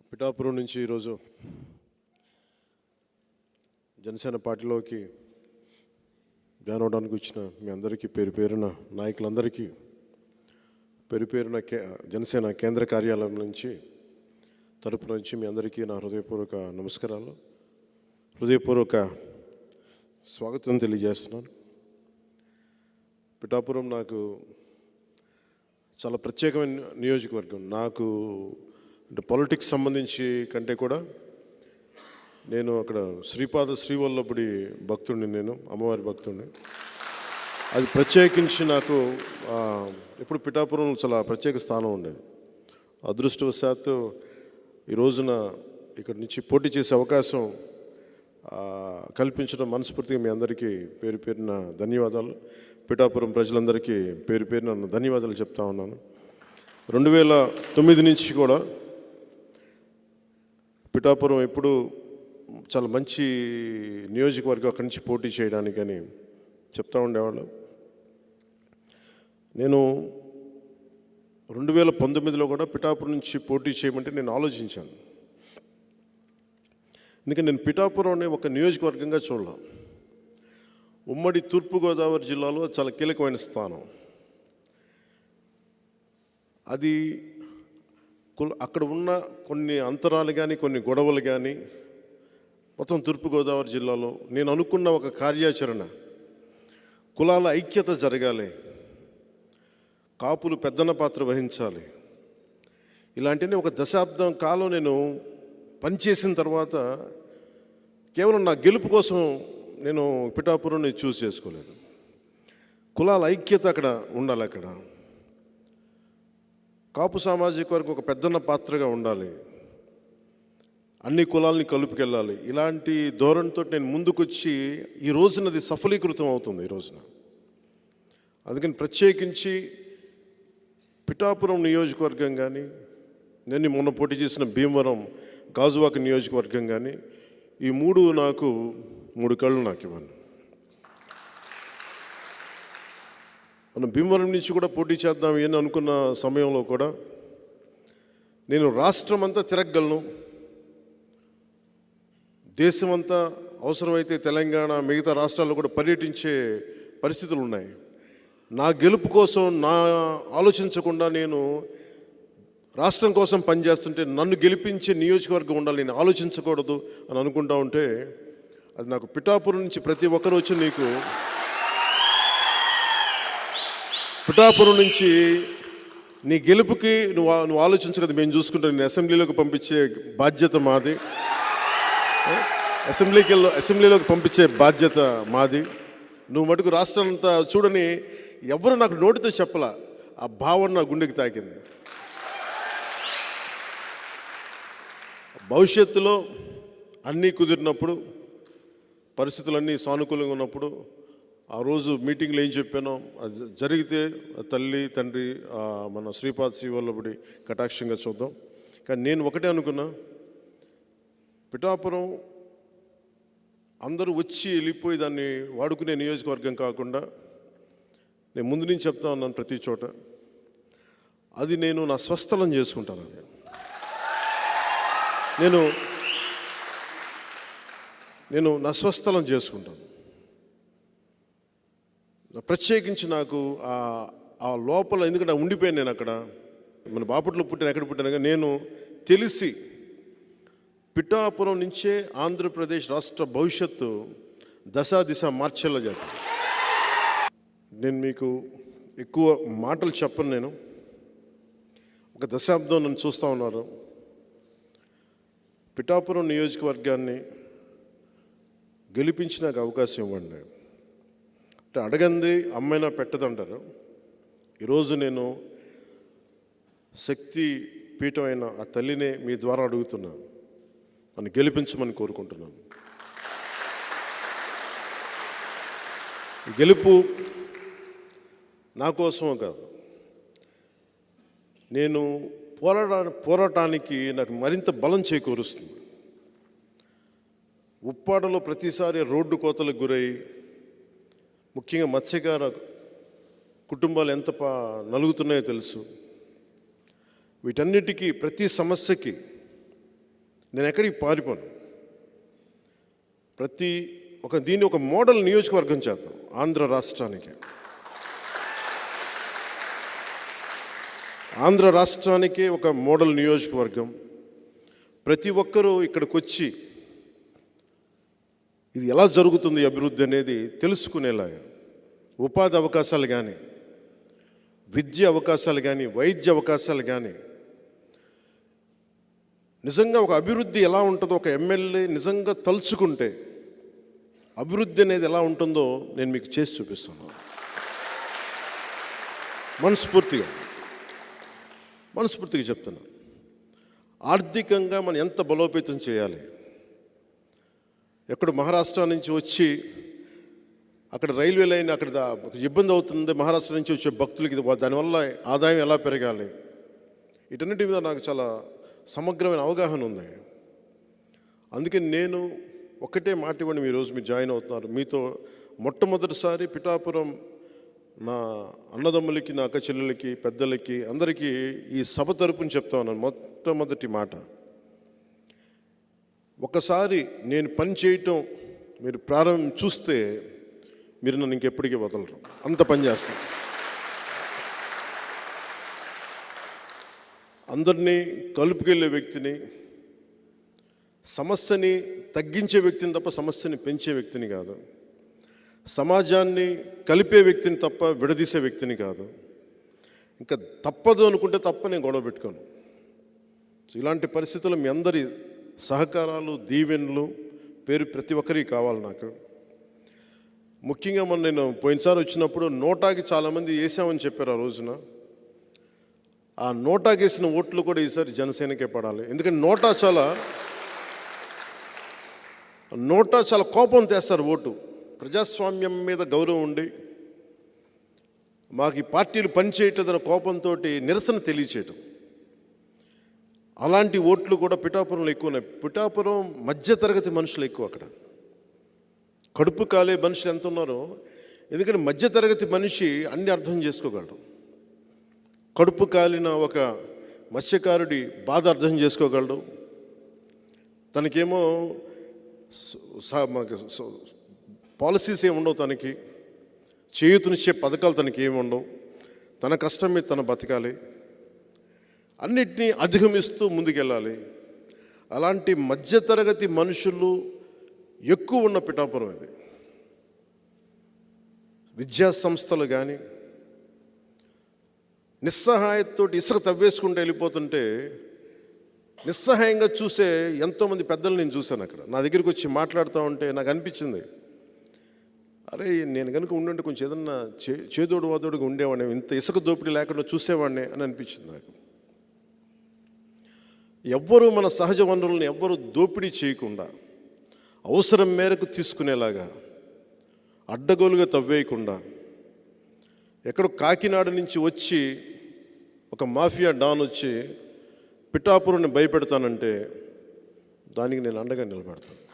పిఠాపురం నుంచి ఈరోజు జనసేన పార్టీలోకి జాయిన్ అవడానికి వచ్చిన మీ అందరికీ పేరు పేరున నాయకులందరికీ పేరు పేరున కే జనసేన కేంద్ర కార్యాలయం నుంచి తరపు నుంచి మీ అందరికీ నా హృదయపూర్వక నమస్కారాలు. హృదయపూర్వక స్వాగతం తెలియజేస్తున్నాను. పిఠాపురం నాకు చాలా ప్రత్యేకమైన నియోజకవర్గం. నాకు అంటే పాలిటిక్స్ సంబంధించి కంటే కూడా నేను అక్కడ శ్రీపాద శ్రీవల్లభుడి భక్తుడిని నేను అమ్మవారి భక్తుడిని అది ప్రత్యేకించి నాకు ఎప్పుడు పిఠాపురం చాలా ప్రత్యేక స్థానం ఉండేది. అదృష్టవశాత్తు ఈ రోజున ఇక్కడి నుంచి పోటీ చేసే అవకాశం కల్పించడం మనస్ఫూర్తిగా మీ అందరికీ పేరు పేరిన ధన్యవాదాలు. పిఠాపురం ప్రజలందరికీ పేరు పేరున ధన్యవాదాలు చెప్తా ఉన్నాను. రెండు వేల తొమ్మిది నుంచి కూడా పిఠాపురం ఎప్పుడు చాలా మంచి నియోజకవర్గం అక్కడి నుంచి పోటీ చేయడానికి అని చెప్తా ఉండేవాళ్ళు. నేను రెండు వేల పంతొమ్మిదిలో కూడా పిఠాపురం నుంచి పోటీ చేయమంటే నేను ఆలోచించాను. ఎందుకంటే నేను పిఠాపురం ఒక నియోజకవర్గంగా చూడలా. ఉమ్మడి తూర్పుగోదావరి జిల్లాలో చాలా కీలకమైన స్థానం. అది అక్కడ ఉన్న కొన్ని అంతరాలు కానీ కొన్ని గొడవలు కానీ మొత్తం తూర్పుగోదావరి జిల్లాలో నేను అనుకున్న ఒక కార్యాచరణ. కులాల ఐక్యత జరగాలి. కాపులు పెద్దన పాత్ర వహించాలి. ఇలాంటివి ఒక దశాబ్దం కాలం నేను పనిచేసిన తర్వాత కేవలం నా గెలుపు కోసం నేను పిఠాపురం చూస్ చేసుకోలేదు. కులాల ఐక్యత అక్కడ ఉండాలి అక్కడ. కాపు సామాజిక వర్గం ఒక పెద్దన్న పాత్రగా ఉండాలి. అన్ని కులాలని కలుపుకెళ్ళాలి. ఇలాంటి ధోరణితో నేను ముందుకొచ్చి ఈ రోజున అది సఫలీకృతం అవుతుంది ఈ రోజున. అందుకని ప్రత్యేకించి పిఠాపురం నియోజకవర్గం కానీ నేను మొన్న పోటీ చేసిన భీమవరం గాజువాక నియోజకవర్గం కానీ ఈ మూడు నాకు మూడు కళ్ళు నాకు ఇవ్వను మనం భీమవరం నుంచి కూడా పోటీ చేద్దాం అని అనుకున్న సమయంలో కూడా నేను రాష్ట్రం అంతా తిరగలను దేశమంతా అవసరమైతే తెలంగాణ మిగతా రాష్ట్రాల్లో కూడా పర్యటించే పరిస్థితులు ఉన్నాయి. నా గెలుపు కోసం నా ఆలోచించకుండా నేను రాష్ట్రం కోసం పనిచేస్తుంటే నన్ను గెలిపించే నియోజకవర్గం ఉండాలి నేను ఆలోచించకూడదు అని అనుకుంటా ఉంటే అది నాకు పిఠాపురం నుంచి ప్రతి ఒక్కరు వచ్చి నీకు పిఠాపురం నుంచి నీ గెలుపుకి నువ్వు నువ్వు నువ్వు కదా మేము చూసుకుంటాం. నేను అసెంబ్లీలోకి పంపించే బాధ్యత మాది. అసెంబ్లీకి అసెంబ్లీలోకి పంపించే బాధ్యత మాది. నువ్వు మటుకు రాష్ట్రం అంతా చూడని ఎవరు నాకు నోటితో చెప్పలా ఆ భావన నా గుండెకి తాకింది. భవిష్యత్తులో అన్నీ కుదిరినప్పుడు పరిస్థితులన్నీ సానుకూలంగా ఉన్నప్పుడు ఆ రోజు మీటింగ్లో ఏం చెప్పానో అది జరిగితే తల్లి తండ్రి మన శ్రీపాద్ శ్రీవల్లభుడి కటాక్షంగా చూద్దాం. కానీ నేను ఒకటే అనుకున్నా పిఠాపురం అందరూ వచ్చి వెళ్ళిపోయి దాన్ని వాడుకునే నియోజకవర్గం కాకుండా నేను ముందు నుంచి చెప్తా ఉన్నాను ప్రతి చోట అది నేను నా స్వస్థలం చేసుకుంటాను అది. నేను నేను నా స్వస్థలం చేసుకుంటాను. ప్రత్యేకించి నాకు ఆ లోపల ఎందుకంటే ఉండిపోయాను నేను అక్కడ. మన బాపట్లో పుట్టిన ఎక్కడ పుట్టాను నేను తెలిసి పిఠాపురం నుంచే ఆంధ్రప్రదేశ్ రాష్ట్ర భవిష్యత్తు దశా దిశ మార్చేలా చేస్తాను నేను మీకు ఎక్కువ మాటలు చెప్పను నేను. ఒక దశాబ్దం నన్ను చూస్తూ ఉన్నారు. పిఠాపురం నియోజకవర్గాన్ని గెలిపించి నాకు అవకాశం ఇవ్వండి. అంటే అడగంది అమ్మైనా పెట్టదంటారు. ఈరోజు నేను శక్తి పీఠమైన ఆ తల్లినే మీ ద్వారా అడుగుతున్నాను. నన్ను గెలిపించమని కోరుకుంటున్నాను. గెలుపు నా కోసమో కాదు. నేను పోరాడా పోరాటానికి నాకు మరింత బలం చేకూరుస్తుంది. ఉప్పాడలో ప్రతిసారి రోడ్డు కోతలకు గురై ముఖ్యంగా మత్స్యకార కుటుంబాలు ఎంత పా నలుగుతున్నాయో తెలుసు. వీటన్నిటికీ ప్రతి సమస్యకి నేను ఎక్కడికి పారిపోను. ప్రతి ఒక దీన్ని ఒక మోడల్ నియోజకవర్గం చేద్దాం ఆంధ్ర రాష్ట్రానికి. ఆంధ్ర రాష్ట్రానికి ఒక మోడల్ నియోజకవర్గం. ప్రతి ఒక్కరూ ఇక్కడికి వచ్చి ఇది ఎలా జరుగుతుంది అభివృద్ధి అనేది తెలుసుకునేలాగా. ఉపాధి అవకాశాలు కానీ విద్య అవకాశాలు కానీ వైద్య అవకాశాలు కానీ నిజంగా ఒక అభివృద్ధి ఎలా ఉంటుందో ఒక ఎమ్మెల్యే నిజంగా తలుచుకుంటే అభివృద్ధి అనేది ఎలా ఉంటుందో నేను మీకు చేసి చూపిస్తాను. మనస్ఫూర్తిగా మనస్ఫూర్తిగా చెప్తున్నా. ఆర్థికంగా మనం ఎంత బలోపేతం చేయాలి? ఎక్కడ మహారాష్ట్ర నుంచి వచ్చి అక్కడ రైల్వే లైన్ అక్కడ ఇబ్బంది అవుతుంది. మహారాష్ట్ర నుంచి వచ్చే భక్తులకి దానివల్ల ఆదాయం ఎలా పెరగాలి? ఇటన్నిటి మీద నాకు చాలా సమగ్రమైన అవగాహన ఉంది. అందుకే నేను ఒకటే మాట ఇవ్వండి మీ రోజు మీరు జాయిన్ అవుతున్నారు. మీతో మొట్టమొదటిసారి పిఠాపురం నా అన్నదమ్ములకి నా అక్క చెల్లెలకి పెద్దలకి అందరికీ ఈ సభ తరపుని చెప్తా ఉన్నాను. మొట్టమొదటి మాట. ఒకసారి నేను పని చేయటం మీరు ప్రారంభం చూస్తే మీరు నన్ను ఇంకెప్పటికీ వదలరు. అంత పని చేస్తాను. అందరినీ కలుపుకెళ్ళే వ్యక్తిని సమస్యని తగ్గించే వ్యక్తిని తప్ప సమస్యని పెంచే వ్యక్తిని కాదు. సమాజాన్ని కలిపే వ్యక్తిని తప్ప విడదీసే వ్యక్తిని కాదు. ఇంకా తప్పదు అనుకుంటే తప్ప నేను గొడవ పెట్టుకోను. ఇలాంటి పరిస్థితులు మీ అందరి సహకారాలు దీవెనలు పేరు ప్రతి ఒక్కరికి కావాలి నాకు. ముఖ్యంగా మొన్న నేను పోయినసారి వచ్చినప్పుడు నోటాకి చాలామంది వేసామని చెప్పారు ఆ రోజున. ఆ నోటాకి వేసిన ఓట్లు కూడా ఈసారి జనసేనకే పడాలి. ఎందుకంటే నోటా చాలా నోటా చాలా కోపం తెస్తారు ఓటు. ప్రజాస్వామ్యం మీద గౌరవం ఉండి మాకు ఈ పార్టీలు పనిచేయట్లేదన్న కోపంతో నిరసన తెలియచేయటం. అలాంటి ఓట్లు కూడా పిఠాపురంలో ఎక్కువ ఉన్నాయి. పిఠాపురం మధ్యతరగతి మనుషులు ఎక్కువ అక్కడ. కడుపు కాలే మనుషులు ఎంత ఉన్నారో ఎందుకంటే మధ్యతరగతి మనిషి అన్ని అర్థం చేసుకోగలడు. కడుపు కాలిన ఒక మత్స్యకారుడి బాధ అర్థం చేసుకోగలడు. తనకేమో మనకి పాలసీస్ ఏమి ఉండవు తనకి. చేయూతనిచ్చే పథకాలు తనకి ఏమి ఉండవు. తన కష్టం మీద తన బతకాలి. అన్నిటినీ అధిగమిస్తూ ముందుకెళ్ళాలి. అలాంటి మధ్యతరగతి మనుషులు ఎక్కువ ఉన్న పిఠాపురం ఇది. విద్యా సంస్థలు కానీ నిస్సహాయంతో ఇసుక తవ్వేసుకుంటూ వెళ్ళిపోతుంటే నిస్సహాయంగా చూసే ఎంతోమంది పెద్దలు నేను చూశాను అక్కడ. నా దగ్గరికి వచ్చి మాట్లాడుతూ ఉంటే నాకు అనిపించింది అరే నేను కనుక ఉండుంటే కొంచెం ఏదన్నా చే చేదోడు వాదోడుగా ఉండేవాడిని ఇంత ఇసుక దోపిడీ లేకుండా చూసేవాడిని అని అనిపించింది నాకు. ఎవ్వరూ మన సహజ వనరులను ఎవ్వరూ దోపిడీ చేయకుండా అవసరం మేరకు తీసుకునేలాగా అడ్డగోలుగా తవ్వేయకుండా ఎక్కడో కాకినాడ నుంచి వచ్చి ఒక మాఫియా డాన్ వచ్చి పిఠాపురుని భయపెడతానంటే దానికి నేను అండగా నిలబెడతాను.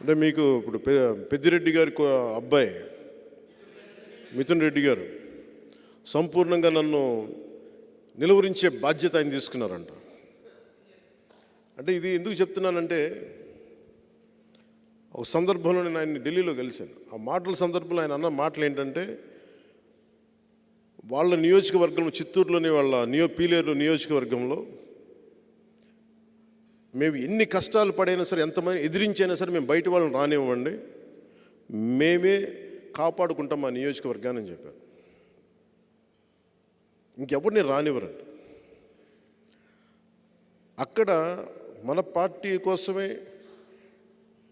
అంటే మీకు ఇప్పుడు పె పెద్దిరెడ్డి గారి కో- అబ్బాయి మిథున్ రెడ్డి గారు. సంపూర్ణంగా నన్ను నిలువరించే బాధ్యత ఆయన తీసుకున్నారంట. అంటే ఇది ఎందుకు చెప్తున్నానంటే ఒక సందర్భంలో నేను ఆయన్ని ఢిల్లీలో కలిశాను. ఆ మాటల సందర్భంలో ఆయన అన్న మాటలు ఏంటంటే వాళ్ళ నియోజకవర్గంలో చిత్తూరులోని వాళ్ళ నియో పీలేరు నియోజకవర్గంలో మేము ఎన్ని కష్టాలు పడైనా సరే ఎంతమంది ఎదిరించైనా సరే మేము బయట వాళ్ళని రానివ్వండి. మేమే కాపాడుకుంటాం మా నియోజకవర్గాన్ని అని చెప్పారు. ఇంకెవరిని రానివ్వరండి. అక్కడ మన పార్టీ కోసమే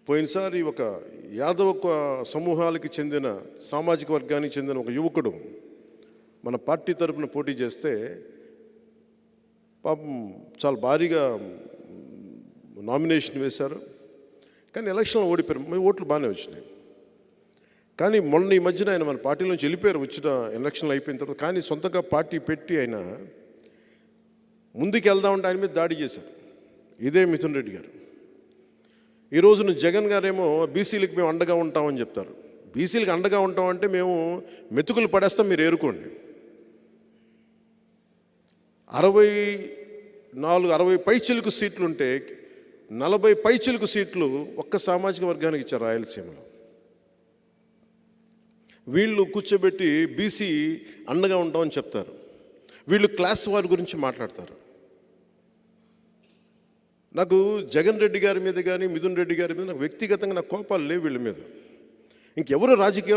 పోయినసారి ఒక యాదవ సమూహాలకి చెందిన సామాజిక వర్గానికి చెందిన ఒక యువకుడు మన పార్టీ తరపున పోటీ చేస్తే పాపం చాలా భారీగా నామినేషన్ వేశారు. కానీ ఎలక్షన్లో ఓడిపోయారు. మీ ఓట్లు బాగానే వచ్చినాయి. కానీ మొన్న ఈ మధ్యన ఆయన మన పార్టీలో నుంచి వెళ్ళిపోయారు వచ్చిన ఎలక్షన్లు అయిపోయిన తర్వాత. కానీ సొంతంగా పార్టీ పెట్టి ఆయన ముందుకు వెళ్దామంటే ఆయన మీద దాడి చేశారు. ఇదే మిథున్ రెడ్డి గారు. ఈ రోజున జగన్ గారేమో బీసీలకు మేము అండగా ఉంటామని చెప్తారు. బీసీలకు అండగా ఉంటామంటే మేము మెతుకులు పడేస్తాం మీరు ఏరుకోండి. అరవై నాలుగు అరవై పైచిలుకు సీట్లు ఉంటే నలభై పైచిలుకు సీట్లు ఒక్క సామాజిక వర్గానికి ఇచ్చారు రాయలసీమలో. వీళ్ళు కూర్చోబెట్టి బీసీ అండగా ఉంటామని చెప్తారు. వీళ్ళు క్లాస్ వారి గురించి మాట్లాడతారు. నాకు జగన్ రెడ్డి గారి మీద కానీ మిథున్ రెడ్డి గారి మీద నాకు వ్యక్తిగతంగా నాకు కోపాలు లేవు వీళ్ళ మీద. ఇంకెవరు రాజకీయాలు